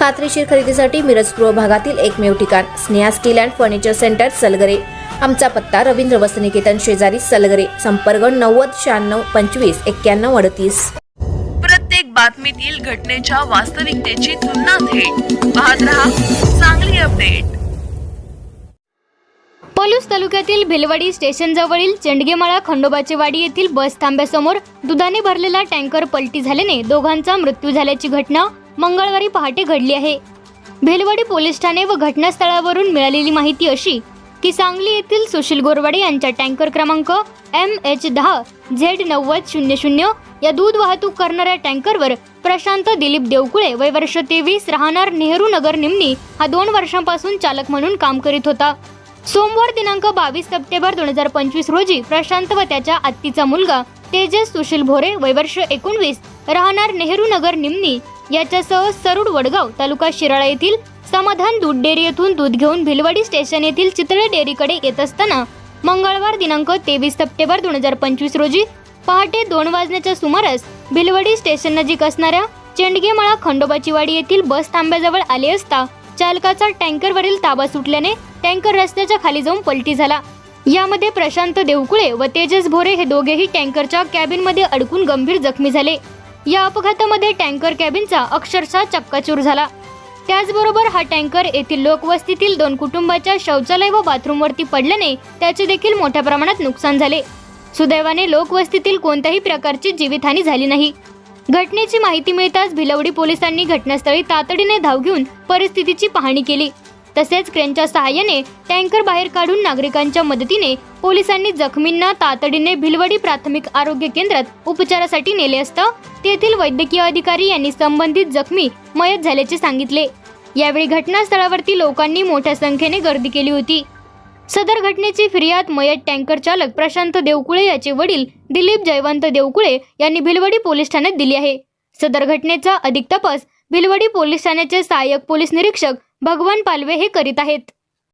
खात्रीशीर खरेदीसाठी मिरज पूर्व भागातील एकमेव ठिकाण Sneha steel and furniture centre Salgare. आमचा पत्ता रवींद्र वसनिकेतन शेजारी सलगरे संपर्क नव्वद शहाण्णव पंचवीस एक्क्याण्णव अडतीस. प्रत्येक बातमीतील घटनेच्या वास्तविकतेची तुलना थेट. पाहत रहा चांगली अपडेट. पलूस तालुक्यातील भिलवाडी स्टेशनजवळील चेंडगेमाळा खंडोबाची वाडी येथील बस थांब्यासमोर दुधाने भरलेला टँकर पलटी झाल्याने दोघांचा मृत्यू झाल्याची घटना मंगळवारी पहाटे घडली आहे. भेलवाडी पोलीस ठाणे व घटनास्थळावरून मिळालेली माहिती अशी की सांगली येथील सुशील गोरवाडे यांच्या टँकर क्रमांक एम एच दहा झेड नव्वद शून्य शून्य या दूध वाहतूक करणाऱ्या टँकरवर प्रशांत दिलीप देवकुळे वय वर्ष तेवीस राहणार नेहरू नगर निमणी हा दोन वर्षांपासून चालक म्हणून काम करीत होता. सोमवार दिनांक बावीस सप्टेंबर दोन हजार पंचवीस रोजी प्रशांत व त्याच्या आत्तीचा मुलगा तेजस सुशील भोरे वयवर्ष एकोणवीस राहणार नेहरू नगर निमणी याच्यासह सरुड वडगाव तालुका शिराळा येथील समाधान दूध डेअरी येथून दूध घेऊन भिलवाडी स्टेशन येथील चितळे डेअरीकडे येत असताना मंगळवार दिनांक तेवीस सप्टेंबर दोन हजार पंचवीस रोजी पहाटे दोन वाजण्याच्या सुमारास भिलवाडी स्टेशन नजीक असणाऱ्या चेंडगेमाळा खंडोबाची वाडी येथील बस थांब्याजवळ आले असता चालकाचा टँकरवरील ताबा सुटल्याने टँकर रस्त्याच्या खाली जाऊन पलटी झाला. यामध्ये प्रशांत देवकुळे व तेजस भोरे हे दोघेही टँकरच्या कॅबिनमध्ये अडकून गंभीर जखमी झाले. या अपघातामध्ये टँकर कॅबिनचा अक्षरशः चक्काचूर झाला. त्याचबरोबर हा टँकर येथील लोकवस्तीतील दोन कुटुंबाच्या शौचालय व बाथरूमवरती पडल्याने त्याचे देखील मोठ्या प्रमाणात नुकसान झाले. सुदैवाने लोकवस्तीतील कोणत्याही प्रकारची जीवितहानी झाली नाही. घटनेची माहिती मिळताच भिलवडी पोलिसांनी घटनास्थळी तातडीने धाव घेऊन परिस्थितीची पाहणी केली. तसेच क्रेनच्या सहाय्याने टँकर बाहेर काढून नागरिकांच्या मदतीने पोलिसांनी जखमींना तातडीने भिलवडी प्राथमिक आरोग्य केंद्रात उपचारासाठी नेले असता तेथील वैद्यकीय अधिकारी यांनी संबंधित जखमी मयत झाल्याचे सांगितले. यावेळी घटनास्थळावरती लोकांनी मोठ्या संख्येने गर्दी केली होती. सदर घटनेची फिर्याद मयत टँकर चालक प्रशांत देवकुळे याचे वडील दिलीप जयवंत देवकुळे यांनी भिलवडी पोलीस ठाण्यात दिली आहे. सदर घटनेचा अधिक तपास भिलवडी पोलीस ठाण्याचे सहाय्यक पोलीस निरीक्षक भगवान पालवे हे करीत आहेत.